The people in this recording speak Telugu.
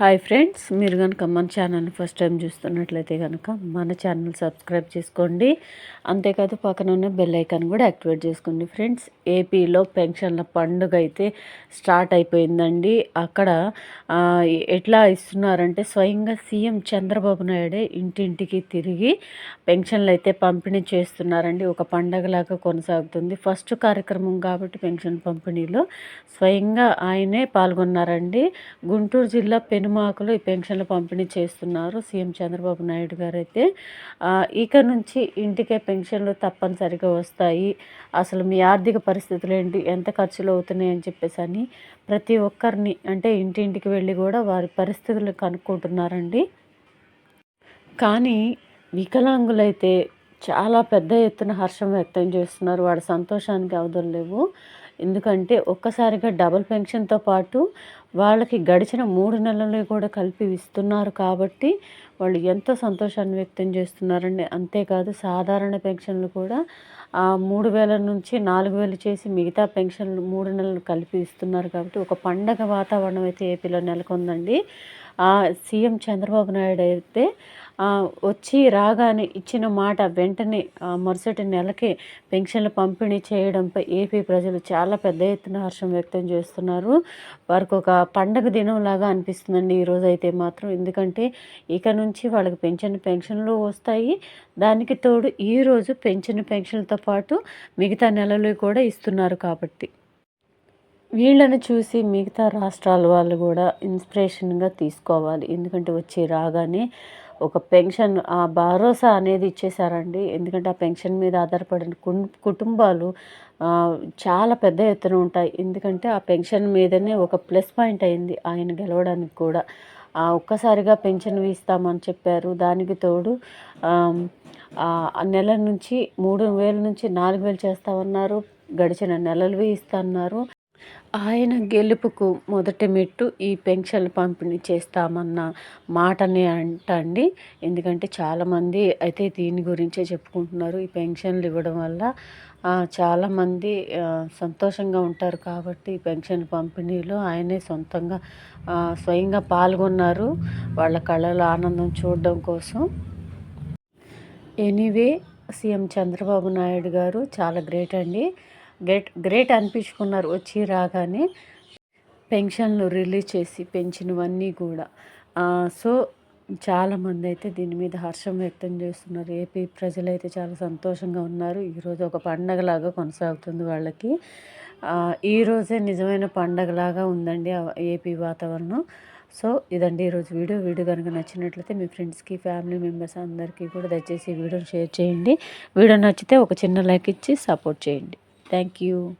హాయ్ ఫ్రెండ్స్ మీరు కనుక మన ఛానల్ని ఫస్ట్ టైం చూస్తున్నట్లయితే కనుక మన ఛానల్ సబ్స్క్రైబ్ చేసుకోండి. అంతేకాదు పక్కన ఉన్న బెల్ ఐకాన్ కూడా యాక్టివేట్ చేసుకోండి ఫ్రెండ్స్. ఏపీలో పెన్షన్ల పండుగ అయితే స్టార్ట్ అయిపోయిందండి. అక్కడ ఎట్లా ఇస్తున్నారంటే స్వయంగా సీఎం చంద్రబాబు నాయుడే ఇంటింటికి తిరిగి పెన్షన్లు అయితే పంపిణీ చేస్తున్నారండి. ఒక పండగలాగా కొనసాగుతుంది. ఫస్ట్ కార్యక్రమం కాబట్టి పెన్షన్ పంపిణీలో స్వయంగా ఆయనే పాల్గొన్నారండి. గుంటూరు జిల్లా పెను పెనుమాకలు ఈ పెన్షన్లు పంపిణీ చేస్తున్నారు. సీఎం చంద్రబాబు నాయుడు గారు అయితే ఇక నుంచి ఇంటికే పెన్షన్లు తప్పనిసరిగా వస్తాయి. అసలు మీ ఆర్థిక పరిస్థితులు ఏంటి? ఎంత ఖర్చులు అవుతున్నాయి అని చెప్పేసి అని ప్రతి ఒక్కరిని అంటే ఇంటింటికి వెళ్ళి కూడా వారి పరిస్థితులు కనుక్కుంటున్నారండి. కానీ వికలాంగులైతే చాలా పెద్ద ఎత్తున హర్షం వ్యక్తం చేస్తున్నారు. వాడి సంతోషానికి అవధులు లేవు. ఎందుకంటే ఒక్కసారిగా డబుల్ పెన్షన్తో పాటు వాళ్ళకి గడిచిన మూడు నెలలు కూడా కలిపి ఇస్తున్నారు కాబట్టి వాళ్ళు ఎంతో సంతోషాన్ని వ్యక్తం చేస్తున్నారండి. అంతేకాదు సాధారణ పెన్షన్లు కూడా మూడు వేల నుంచి నాలుగు వేలు చేసి మిగతా పెన్షన్లు మూడు నెలలు కలిపి ఇస్తున్నారు కాబట్టి ఒక పండగ వాతావరణం అయితే ఏపీలో నెలకొందండి. సీఎం చంద్రబాబు నాయుడు అయితే వచ్చి రాగానే ఇచ్చిన మాట వెంటనే మరుసటి నెలకే పెన్షన్లు పంపిణీ చేయడంపై ఏపీ ప్రజలు చాలా పెద్ద ఎత్తున హర్షం వ్యక్తం చేస్తున్నారు. వారికి ఒక పండగ దినంలాగా అనిపిస్తుందండి ఈరోజు అయితే మాత్రం. ఎందుకంటే ఇక నుంచి వాళ్ళకి పెన్షన్ పెన్షన్లు వస్తాయి. దానికి తోడు ఈరోజు పెన్షన్ పెన్షన్లతో పాటు మిగతా నెలలు కూడా ఇస్తున్నారు కాబట్టి. వీళ్ళని చూసి మిగతా రాష్ట్రాల వాళ్ళు కూడా ఇన్స్పిరేషన్గా తీసుకోవాలి. ఎందుకంటే వచ్చి రాగానే ఒక పెన్షన్ ఆ భరోసా అనేది ఇచ్చేసారండి. ఎందుకంటే ఆ పెన్షన్ మీద ఆధారపడిన కుటుంబాలు చాలా పెద్ద ఎత్తున ఉంటాయి. ఎందుకంటే ఆ పెన్షన్ మీదనే ఒక ప్లస్ పాయింట్ అయింది ఆయన గెలవడానికి కూడా. ఒక్కసారిగా పెన్షన్ ఇస్తామని చెప్పారు. దానికి తోడు నెల నుంచి మూడు వేల నుంచి నాలుగు వేలు చేస్తామన్నారు. గడిచిన నెలలు ఇస్తున్నారు. ఆయన గెలుపుకు మొదటి మెట్టు ఈ పెన్షన్ పంపిణీ చేస్తామన్న మాటనే అంటండి. ఎందుకంటే చాలామంది అయితే దీని గురించే చెప్పుకుంటున్నారు. ఈ పెన్షన్లు ఇవ్వడం వల్ల చాలామంది సంతోషంగా ఉంటారు కాబట్టి ఈ పెన్షన్ పంపిణీలో ఆయనే సొంతంగా స్వయంగా పాల్గొన్నారు వాళ్ళ కళలో ఆనందం చూడడం కోసం. ఎనీవే సీఎం చంద్రబాబు నాయుడు గారు చాలా గ్రేట్ అండి. గ్రేట్ గ్రేట్ అనిపించుకున్నారు వచ్చి రాగానే పెన్షన్లు రిలీజ్ చేసి పెంచినవన్నీ కూడా. సో చాలామంది అయితే దీని మీద హర్షం వ్యక్తం చేస్తున్నారు. ఏపీ ప్రజలైతే చాలా సంతోషంగా ఉన్నారు. ఈరోజు ఒక పండగలాగా కొనసాగుతుంది వాళ్ళకి. ఈరోజే నిజమైన పండగలాగా ఉందండి ఏపీ వాతావరణం. సో ఇదండి ఈరోజు వీడియో. వీడియో కనుక నచ్చినట్లయితే మీ ఫ్రెండ్స్కి ఫ్యామిలీ మెంబర్స్ అందరికీ కూడా దయచేసి వీడియోని షేర్ చేయండి. వీడియో నచ్చితే ఒక చిన్న లైక్ ఇచ్చి సపోర్ట్ చేయండి. Thank you.